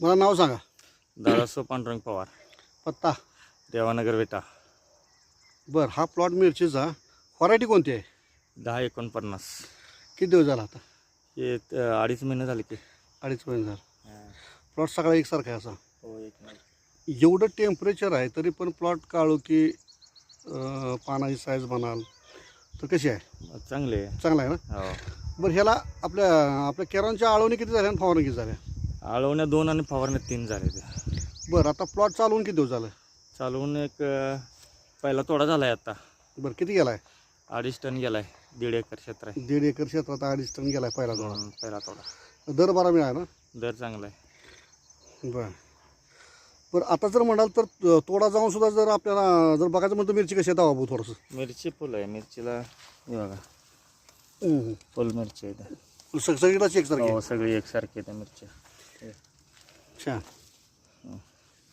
मला नाव सांगा. दादासो पांडुरंग पवार. पत्ता. देवानगर वेटा. बरं हा प्लॉट मिरचीचा व्हरायटी कोणती आहे? दहा एकोणपन्नास. किती दिवस झाला आता? हे त- अडीच महिने झाले की. अडीच महिने झाला. प्लॉट सगळा एकसारखा आहे असा? हो एक. एवढं टेम्परेचर आहे तरी पण प्लॉट काळू की अं, पानाची साईज म्हणाल तर कशी आहे? चांगले आहे. चांगला आहे ना? हो. बरं ह्याला आपल्या आपल्या केरांच्या आळवणी किती झाल्या आणि फवारणी किती झाल्या? आळवण्या दोन आणि फवारण्या तीन झाले ते. बरं आता प्लॉट चालवून किती दिवस झालं? चालवून एक अं, पहिला तोडा झाला आहे आता. बरं किती गेला आहे अडीच टन गेलाय दीड एकर क्षेत्र आहे. दीड एकर क्षेत्रात अडीच टन गेला आहे पहिला हम्म, पहिला तोडा. दर बारा मिळाला ना? दर चांगला आहे बरं. बरं आता जर म्हणाल तर तोडा जाऊन सुद्धा जर आपल्याला जर बघायचं म्हणतो मिरची कशी आहे दावा भाऊ थोडंसं? मिरची फुल आहे मिरचीला हे बघा. हम्म. फुल मिरची आहे इथं. सग- सगळीकडे चेक सारखी हो सगळी एकसारखी आहे मिरची. छान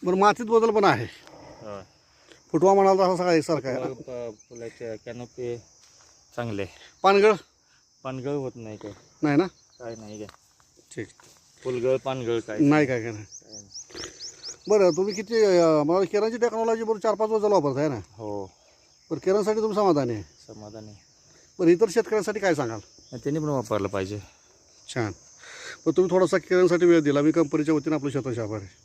बरं मातीत बदल पण आहे. होय. फुटवा म्हणाल तर असा सगळा एकसारखा आहे. प- प- फुलाचे कॅनोपी चांगले. पानगळ? पानगळ होत नाही काय नाही ना? काय नाही काय. ठीक. फुलगळ पानगळ काय नाही. काय काय नाही. काय नाही. बरं तुम्ही किती अं, मला केरांची टेक्नॉलॉजी बरोबर चार पाच वर्ष वापरताय ना? हो. बरं केरांसाठी तुम्ही समाधानी आहे. समाधानी बरं इतर शेतकऱ्यांसाठी काय सांगाल? त्यांनी पण वापरलं पाहिजे. छान. पण तुम्ही थोडासा केरांसाठी वेळ दिला. मी कंपनीच्या वतीनं आपलं शतश आभार आहे.